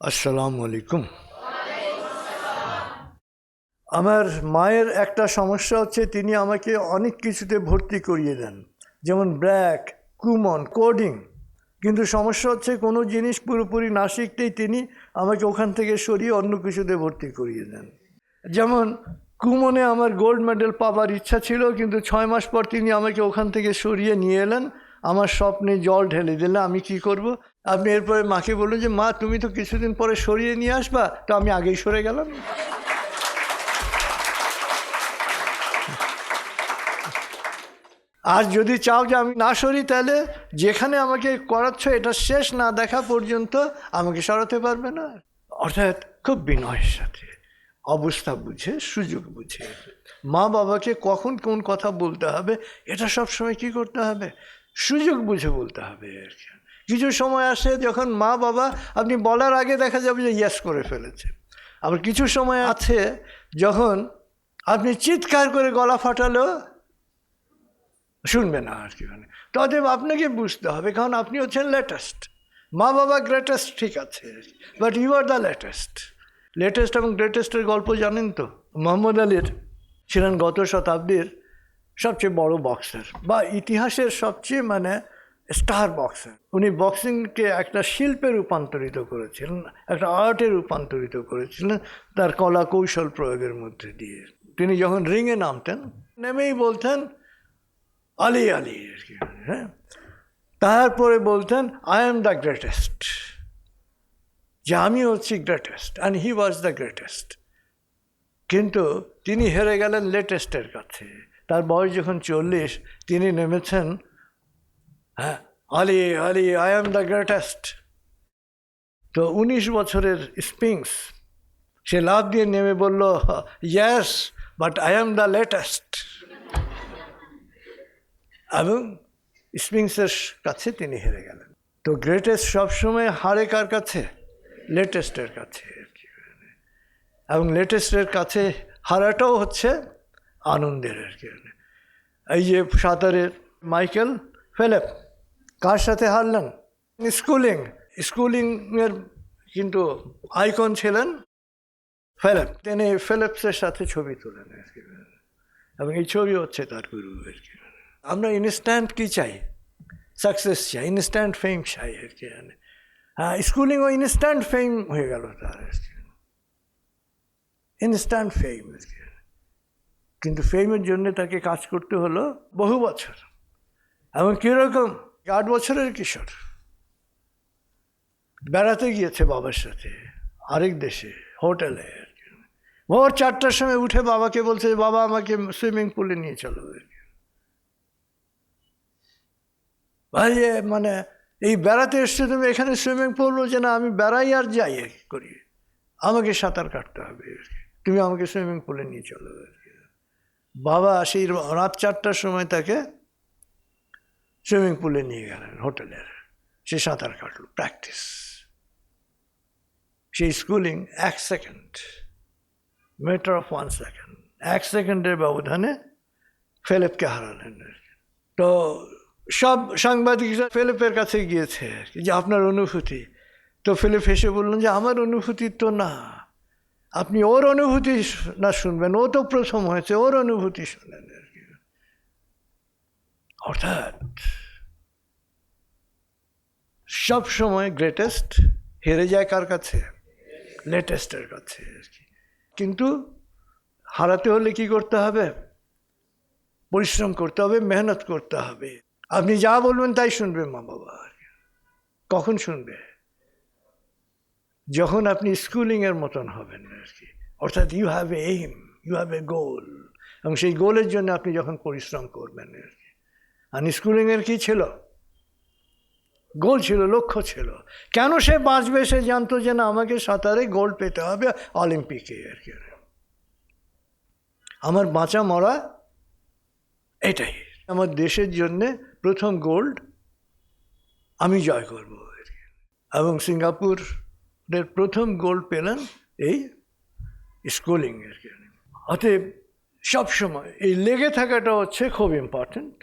আসসালামু আলাইকুম। আমার মায়ের একটা সমস্যা হচ্ছে, তিনি আমাকে অনেক কিছুতে ভর্তি করিয়ে দেন। যেমন ব্র্যাক, কুমন, কোডিং। কিন্তু সমস্যা হচ্ছে, কোনো জিনিস পুরোপুরি না শিখতেই তিনি আমাকে ওখান থেকে সরিয়ে অন্য কিছুতে ভর্তি করিয়ে দেন। যেমন কুমনে আমার গোল্ড মেডেল পাবার ইচ্ছা ছিল, কিন্তু ছয় মাস পর তিনি আমাকে ওখান থেকে সরিয়ে নিয়ে এলেন। আমার স্বপ্নে জল ঢেলে দিলে আমি কি করব? আপনি এরপরে মাকে বললেন যে, মা, তুমি তো কিছুদিন পরে সরিয়ে নিয়ে আসবা, তো আমি আগেই সরে গেলাম। আর যদি চাও যে আমি না সরি, তাহলে যেখানে আমাকে করাচ্ছ এটা শেষ, না দেখা পর্যন্ত আমাকে সরাতে পারবে না। অর্থাৎ খুব বিনয়ের সাথে অবস্থা বুঝে, সুযোগ বুঝে। মা বাবাকে কখন কোন কথা বলতে হবে, এটা সব সময় কি করতে হবে? সুযোগ বুঝে বলতে হবে আর কি কিছু সময় আসে যখন মা বাবা, আপনি বলার আগে দেখা যাবে যে ইয়াস করে ফেলেছে। আবার কিছু সময় আছে যখন আপনি চিৎকার করে গলা ফাটালেও শুনবে না আর কি মানে। তো অতএব আপনাকে বুঝতে হবে, কারণ আপনি হচ্ছেন লেটেস্ট মা বাবা গ্রেটেস্ট ঠিক আছে but you are the latest latest এবং গ্রেটেস্টের গল্প জানেন তো? মোহাম্মদ আলীর ছিলেন গত শতাব্দীর সবচেয়ে বড় বক্সার বা ইতিহাসের সবচেয়ে মানে স্টার বক্সার উনি বক্সিংকে একটা শিল্পে রূপান্তরিত করেছিলেন, একটা আর্টে রূপান্তরিত করেছিলেন তার কলা কৌশল প্রয়োগের মধ্যে দিয়ে। তিনি যখন রিংয়ে নামতেন, নেমেই বলতেন, আলি আলি আর কি হ্যাঁ? তারপরে বলতেন আই এম দ্য গ্রেটেস্ট যে আমি হচ্ছি greatest and he was the greatest কিন্তু তিনি হেরে গেলেন লেটেস্টের কাছে। তার বয়স যখন চল্লিশ, তিনি নেমেছেন হ্যাঁ Ali Ali I am the greatest তো উনিশ বছরের স্পিংস, সে লাভ দিয়ে নেমে বলল yes but I am the latest এবং স্পিংসের কাছে তিনি হেরে গেলেন। তো গ্রেটেস্ট সবসময় হারে কার কাছে? লেটেস্টের কাছে। এবং লেটেস্টের কাছে হারাটাও হচ্ছে আনন্দের আর কি এই যে সাঁতারের মাইকেল ফেলেপ, কার সাথে হারলেন? স্কুলিং। স্কুলিংয়ের কিন্তু আইকন ছিলেন ফেলেপ। তিনি ফেলেপসের সাথে ছবি তোলেন আর কি। এবং এই ছবি হচ্ছে তার গুরু আর কি। আমরা ইনস্ট্যান্ট কি চাই? সাকসেস চাই ইনস্ট্যান্ট ফেম চাই আর কি। হ্যাঁ স্কুলিংও ইনস্ট্যান্ট ফেম হয়ে গেল তার আর কি। ইনস্ট্যান্ট ফেম আর কি। কিন্তু ফেমের জন্য তাকে কাজ করতে হলো বহু বছর। এবং কীরকম? আট বছরের কিশোর। বেড়াতে গিয়েছে বাবার সাথে, আরেক দেশে, হোটেলে। ভোর চারটার সময় উঠে বাবাকে বলছে, বাবা, আমাকে সুইমিং পুলে নিয়ে চলো। ভাই মানে এই বেড়াতে এসছো তুমি, এখানে সুইমিং পুল যে না, আমি বেড়াই আর যাই করি। আমাকে সাঁতার কাটতে হবে। তুমি আমাকে সুইমিং পুলে নিয়ে চলো। বাবা সেই রাত চারটার সময় তাকে সুইমিং পুলে নিয়ে গেলেন হোটেলের সে সাঁতার কাটলো, প্র্যাকটিস। সেই স্কুলিং এক second, matter of one second. এক সেকেন্ডের ব্যবধানে ফেলেপকে হারালেন। তো সব সাংবাদিকরা ফেলেপের কাছে গিয়েছে যে আপনার অনুভূতি। তো ফিলিপ হেসে বললেন যে, আমার অনুভূতি তো না। আপনি ওর অনুভূতি না শুনবেন, ও তো প্রথম হয়েছে, ওর অনুভূতি শুনেন আর কি। অর্থাৎ সব সময় গ্রেটেস্ট হেরে যায় কার কাছে? লেটেস্টের কাছে আর কি। কিন্তু হারাতে হলে কি করতে হবে? পরিশ্রম করতে হবে, মেহনত করতে হবে। আপনি যা বলবেন তাই শুনবে মা বাবা কখন শুনবে? যখন আপনি স্কুলিংয়ের মতন হবেন আর কি অর্থাৎ you have a aim you have a goal এবং সেই গোলের জন্য আপনি যখন পরিশ্রম করবেন আর কি আর স্কুলিংয়ের কি ছিল? গোল ছিল, লক্ষ্য ছিল। কেন সে বাঁচবে? সে জানতো যে না, আমাকে সাঁতারে গোল পেতে হবে অলিম্পিকে আর কি আমার বাঁচা মরা এটাই। আমার দেশের জন্যে প্রথম গোল্ড আমি জয় করব। এবং সিঙ্গাপুরের প্রথম গোল পেলেন এই স্কুলিং আর কি অতএব সবসময় এই লেগে থাকাটা হচ্ছে খুব ইম্পর্ট্যান্ট